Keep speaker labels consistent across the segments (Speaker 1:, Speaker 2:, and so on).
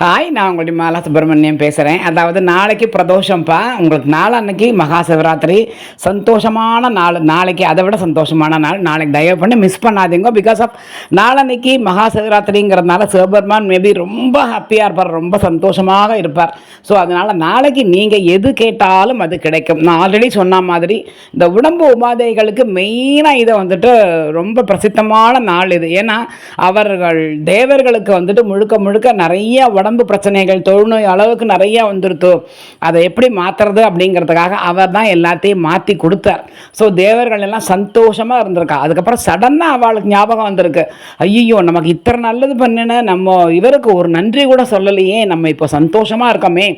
Speaker 1: Hi நான் உங்களுடைய மாலா சுப்பிரமணியம் பேசுகிறேன் அதாவது நாளைக்கு பிரதோஷம்ப்பா உங்களுக்கு நாள் அன்னைக்கு மகா சிவராத்திரி. சந்தோஷமான நாள். நாளைக்கு அதை விட சந்தோஷமான நாள். நாளைக்கு தயவு பண்ணி மிஸ் பண்ணாதீங்க. பிகாஸ் ஆஃப் நாளன்னைக்கு மகா சிவராத்திரிங்கிறதுனால சிவபெருமான் மேபி ரொம்ப ஹாப்பியாக இருப்பார். ரொம்ப சந்தோஷமாக இருப்பார். ஸோ அதனால் நாளைக்கு நீங்கள் எது கேட்டாலும் அது கிடைக்கும். நான் ஆல்ரெடி சொன்ன மாதிரி இந்த உடம்பு உபாதைகளுக்கு மெயினாக இதை வந்துட்டு ரொம்ப பிரசித்தமான நாள் இது. ஏன்னா அவர்கள் தேவர்களுக்கு வந்துட்டு முழுக்க முழுக்க நிறைய உடம்பு பிரச்சனைகள் தொழுநோய் அளவுக்கு நிறைய வந்துருத்தோ அதை எப்படி மாற்றுறது அப்படிங்கிறதுக்காக அவர் தான் எல்லாத்தையும் மாற்றி கொடுத்தார். ஸோ தேவர்கள் எல்லாம் சந்தோஷமாக இருந்திருக்கா. அதுக்கப்புறம் சடனாக அவளுக்கு ஞாபகம் வந்திருக்கு. ஐயோ நமக்கு இத்தனை நல்லது பண்ணின நம்ம இவருக்கு ஒரு நன்றி கூட சொல்லலையே நம்ம இப்போ சந்தோஷமாக இருக்கோமே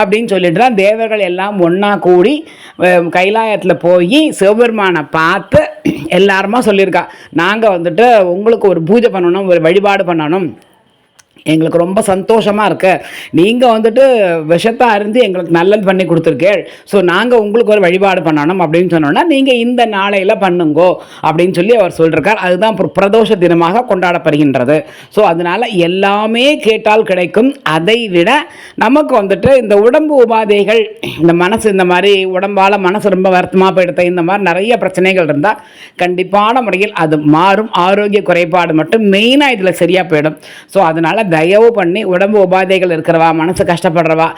Speaker 1: அப்படின்னு சொல்லிட்டு தான் தேவர்கள் எல்லாம் ஒன்றா கூடி கைலாயத்தில் போய் சிவபெருமானை பார்த்து எல்லாருமா சொல்லியிருக்கா. நாங்கள் வந்துட்டு உங்களுக்கு ஒரு பூஜை பண்ணணும் ஒரு வழிபாடு பண்ணணும். எங்களுக்கு ரொம்ப சந்தோஷமாக இருக்கு. நீங்கள் வந்துட்டு விஷத்தை அருந்து எங்களுக்கு நல்லது பண்ணி கொடுத்துருக்கேள். ஸோ நாங்கள் உங்களுக்கு ஒரு வழிபாடு பண்ணணும் அப்படின்னு சொன்னோன்னா நீங்கள் இந்த நாளையில் பண்ணுங்கோ அப்படின்னு சொல்லி அவர் சொல்லியிருக்கார் அதுதான் பிரதோஷ தினமாக கொண்டாடப்படுகின்றது. ஸோ அதனால் எல்லாமே கேட்டால் கிடைக்கும். அதை விட நமக்கு வந்துட்டு இந்த உடம்பு உபாதைகள் இந்த மனசு இந்த மாதிரி உடம்பால் மனசு ரொம்ப வருத்தமாக போயிடுத்த இந்த மாதிரி நிறைய பிரச்சனைகள் இருந்தால் கண்டிப்பான முறையில் அது மாறும். ஆரோக்கிய குறைபாடு மட்டும் மெயினாக இதில் சரியாக போயிடும். ஸோ அதனால் தயவு பண்ணி உடம்பு உபாதைகள் இருக்கிறவா மனசு கஷ்டப்படுறவா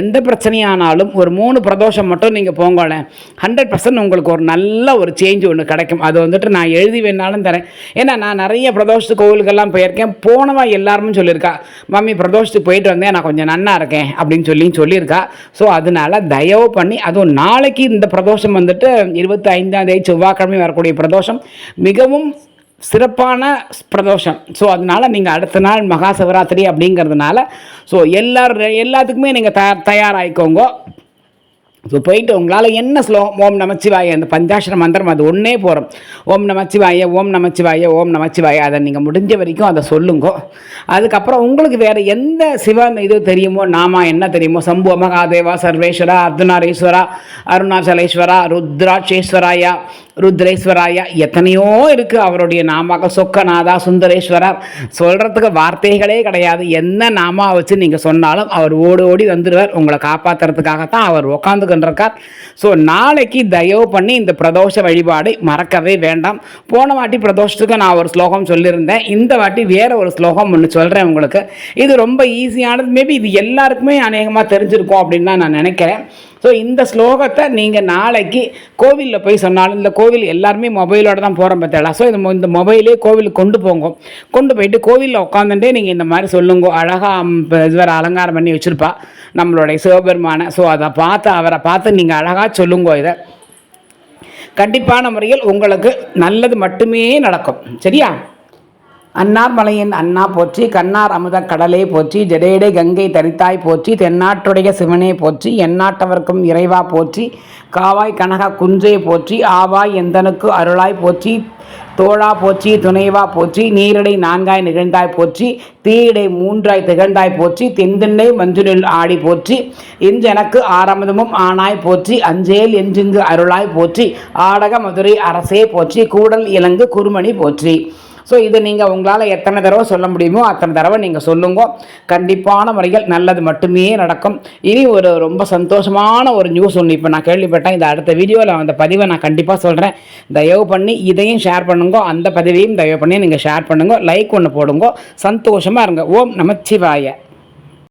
Speaker 1: எந்த பிரச்சனையானாலும் ஒரு மூணு பிரதோஷம் மட்டும் நீங்கள் போங்கோலேன் ஹண்ட்ரட் பர்சன்ட் உங்களுக்கு ஒரு நல்ல ஒரு சேஞ்ச் ஒன்று கிடைக்கும். அது வந்துட்டு நான் எழுதி வேணாலும் தரேன். ஏன்னா நான் நிறைய பிரதோஷத்து கோவிலுக்கெல்லாம் போயிருக்கேன். போனவா எல்லாருமே சொல்லியிருக்கா மம்மி பிரதோஷத்துக்கு போயிட்டு வந்தேன். நான் கொஞ்சம் நன்னா இருக்கேன். அப்படின்னு சொல்லி சொல்லியிருக்கா. ஸோ அதனால தயவு பண்ணி அதுவும் நாளைக்கு இந்த பிரதோஷம் வந்துட்டு இருபத்தி ஐந்தாம் தேதி செவ்வாய்க்கிழமை வரக்கூடிய பிரதோஷம் மிகவும் சிறப்பான பிரதோஷம். ஸோ அதனால் நீங்கள் அடுத்த நாள் மகா சிவராத்திரி அப்படிங்கிறதுனால ஸோ எல்லார் எல்லாத்துக்குமே நீங்கள் தயார் தயாராகிக்கோங்க ஸோ போயிட்டு உங்களால் என்ன ஸ்லோகம் ஓம் நமச்சிவாய அந்த பஞ்சாட்சர மந்திரம் அது ஒன்றே போகிறோம் ஓம் நமச்சிவாய ஓம் நமச்சிவாய ஓம் நமச்சிவாய அதை நீங்கள் முடிஞ்ச வரைக்கும் அதை சொல்லுங்க. அதுக்கப்புறம் உங்களுக்கு வேறு எந்த சிவன் இது தெரியுமோ நாமா என்ன தெரியுமோ சம்பு மகாதேவா சர்வேஸ்வரா அர்த்தநாரீஸ்வரா அருணாச்சலேஸ்வரா ருத்ராட்சேஸ்வராயா ருத்ரேஸ்வராயா எத்தனையோ இருக்குது அவருடைய நாமாக்கள் சொக்கநாதா சுந்தரேஸ்வரர். சொல்கிறதுக்கு வார்த்தைகளே கிடையாது. என்ன நாமா வச்சு நீங்கள் சொன்னாலும் அவர் ஓடி ஓடி வந்துடுவார் உங்களை காப்பாற்றுறதுக்காகத்தான் அவர் உக்காந்துக்கின்றிருக்கார். ஸோ நாளைக்கு தயவு பண்ணி இந்த பிரதோஷ வழிபாடு மறக்கவே வேண்டாம். போன வாட்டி பிரதோஷத்துக்கு நான் ஒரு ஸ்லோகம் சொல்லியிருந்தேன். இந்த வாட்டி வேற ஒரு ஸ்லோகம் ஒன்று சொல்கிறேன் உங்களுக்கு. இது ரொம்ப ஈஸியானது மேபி இது எல்லாருக்குமே அநேகமாக தெரிஞ்சிருக்கும் அப்படின்னு நான் நினைக்கிறேன். ஸோ இந்த ஸ்லோகத்தை நீங்கள் நாளைக்கு கோவிலில் போய் சொன்னாலும் இந்த கோவில் எல்லாருமே மொபைலோட தான் போகிறோம் பார்த்தா ஸோ இந்த இந்த மொபைலே கோவிலுக்கு கொண்டு போங்க. கொண்டு போயிட்டு கோவிலில் உட்காந்துட்டே நீங்கள் இந்த மாதிரி சொல்லுங்க. அழகாக இதுவரை அலங்காரம் பண்ணி வச்சுருப்பா. நம்மளுடைய சிவபெருமானை. ஸோ அதை பார்த்து அவரை பார்த்து நீங்கள் அழகாக சொல்லுங்க இதை. கண்டிப்பான முறையில் உங்களுக்கு நல்லது மட்டுமே நடக்கும். சரியா? அன்னார்மலையின் அண்ணா போற்றி கண்ணார் அமுத கடலே போற்றி ஜடேடை கங்கை தரித்தாய் போற்றி தென்னாட்டுடைய சிவனே போற்றி எந்நாட்டவர்க்கும் இறைவா போற்றி காவாய் கனக குன்றே போற்றி ஆவாய் எந்தனுக்கு அருளாய் போற்றி தோழா போற்றி துணைவா போற்றி நீரிடை நான்காய் நிகழ்ந்தாய் போற்றி தீயிடை மூன்றாய் திகழ்ந்தாய் போற்றி தெந்திண்ணை மஞ்சுளில் ஆடி போற்றி இன்றெனக்கு ஆரம்பதமும் ஆனாய் போற்றி அஞ்சேல் என்றிங்கு அருளாய் போற்றி ஆடக மதுரை அரசே போற்றி கூடல் இலங்கு குருமணி போற்றி. ஸோ இது நீங்கள் உங்களால் எத்தனை தடவை சொல்ல முடியுமோ அத்தனை தடவை நீங்கள் சொல்லுங்க. கண்டிப்பான முறையில் நல்லது மட்டுமே நடக்கும். இனி ஒரு ரொம்ப சந்தோஷமான ஒரு நியூஸ் ஒன்று இப்போ நான் கேள்விப்பட்டேன். இந்த அடுத்த வீடியோவில் அந்த பதிவை நான் கண்டிப்பாக சொல்கிறேன் தயவு பண்ணி இதையும் ஷேர் பண்ணுங்க. அந்த பதிவையும் தயவு பண்ணி நீங்கள் ஷேர் பண்ணுங்க. லைக் ஒன்று போடுங்க. சந்தோஷமாக இருங்க. ஓம் நமச்சிவாய.